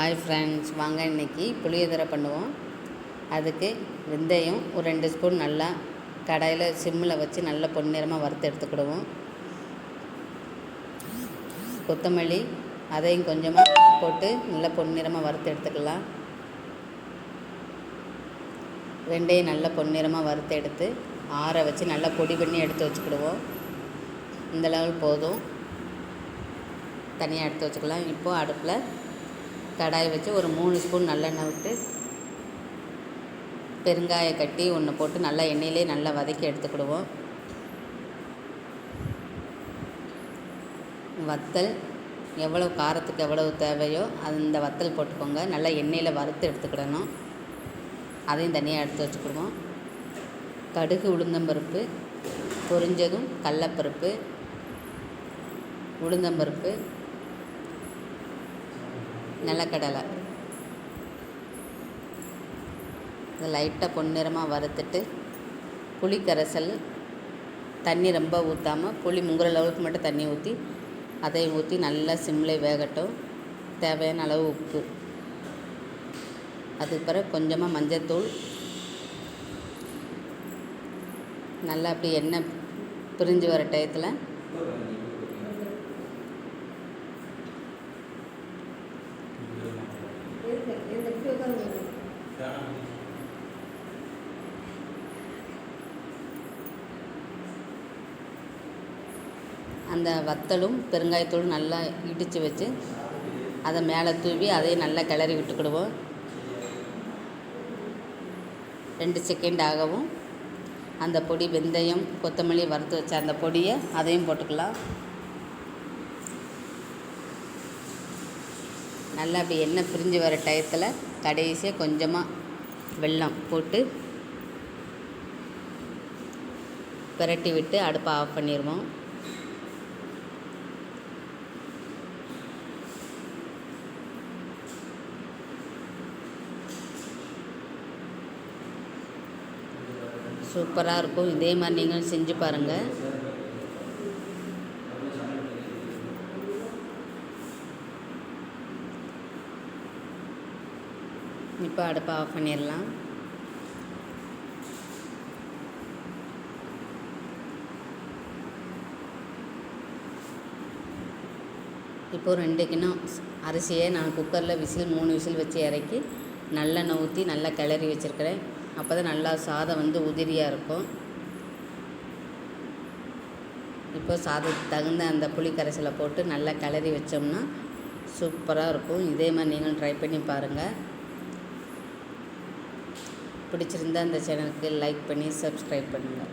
Hi friends வாங்க இன்றைக்கி புளியோதரை பண்ணுவோம். அதுக்கு வெந்தயம் ஒரு ரெண்டு ஸ்பூன் நல்லா கடையில் சிம்மில் வச்சு நல்லா பொன்னிறமாக வறுத்து எடுத்துக்கிடுவோம். கொத்தமல்லி அதையும் கொஞ்சமாக போட்டு நல்லா பொன்னிறமாக வறுத்து எடுத்துக்கலாம். வெந்தயம் நல்லா பொன்னிறமாக வறுத்து எடுத்து ஆற வச்சு நல்லா பொடி பண்ணி எடுத்து வச்சுக்கிடுவோம். இந்த லெவல் போதும். தனியாக எடுத்து வச்சுக்கலாம். இப்போது அடுப்பில் கடாய் வச்சு ஒரு மூணு ஸ்பூன் நல்லெண்ணெய் விட்டு பெருங்காய கட்டி ஒன்று போட்டு நல்லா எண்ணெயிலே நல்லா வதக்கி எடுத்துக்கிடுவோம். வத்தல் எவ்வளோ காரத்துக்கு எவ்வளவு தேவையோ அந்த வத்தல் போட்டுக்கோங்க. நல்லா எண்ணெயில் வறுத்து எடுத்துக்கிடணும். அதையும் தனியாக எடுத்து வச்சுக்கிடுவோம். கடுகு உளுந்தம்பருப்பு பொரிஞ்சதும் கடலப்பருப்பு உளுந்தம்பருப்பு நிலக்கடலை. இதை லைட்டாக பொன்னிறமாக வறுத்துட்டு புளி கரைசல் தண்ணி ரொம்ப ஊற்றாமல் புளி முங்குற லெவலுக்கு மட்டும் தண்ணி ஊற்றி அதை ஊற்றி நல்லா சிம்மில் வேகட்டும். தேவையான அளவு உப்பு. அதுக்கு பிறகு கொஞ்சமாக மஞ்சத்தூள். நல்லா அப்படி எண்ணெய் பிரிஞ்சு வர டயத்தில் அந்த வத்தலும் பெருங்காயத்தூளும் நல்லா இடித்து வச்சு அதை மேலே தூவி அதையும் நல்லா கிளறி விட்டுக்கிடுவோம். ரெண்டு செகண்ட் ஆகவும் அந்த பொடி வெந்தயம் கொத்தமல்லி வறுத்து வச்ச அந்த பொடியை அதையும் போட்டுக்கலாம். நல்லா அப்படி எண்ணெய் பிரிஞ்சு வர டயத்தில் கடைசியாக கொஞ்சமாக வெல்லம் போட்டு பிரட்டி விட்டு அடுப்பை ஆஃப் பண்ணிடுவோம் சூப்பராக இருக்கும். இதே மாதிரி நீங்களும் செஞ்சு பாருங்கள் இப்போ அடுப்பை ஆஃப் பண்ணிடலாம். இப்போது ரெண்டு கிண்ணம் அரிசியை நான் குக்கரில் விசில் மூணு விசில் வச்சு இறக்கி நல்லெண்ணெய் ஊற்றி நல்லா கிளறி வச்சுருக்கிறேன். அப்போ தான் நல்லா சாதம் வந்து உதிரியாக இருக்கும். இப்போ சாதத்துக்கு தகுந்த அந்த புளி கரைசலை போட்டு நல்லா கிளறி வச்சோம்னா சூப்பராக இருக்கும். இதே மாதிரி நீங்களும் ட்ரை பண்ணி பாருங்கள் பிடிச்சிருந்தா அந்த சேனலுக்கு லைக் பண்ணி சப்ஸ்கிரைப் பண்ணுங்கள்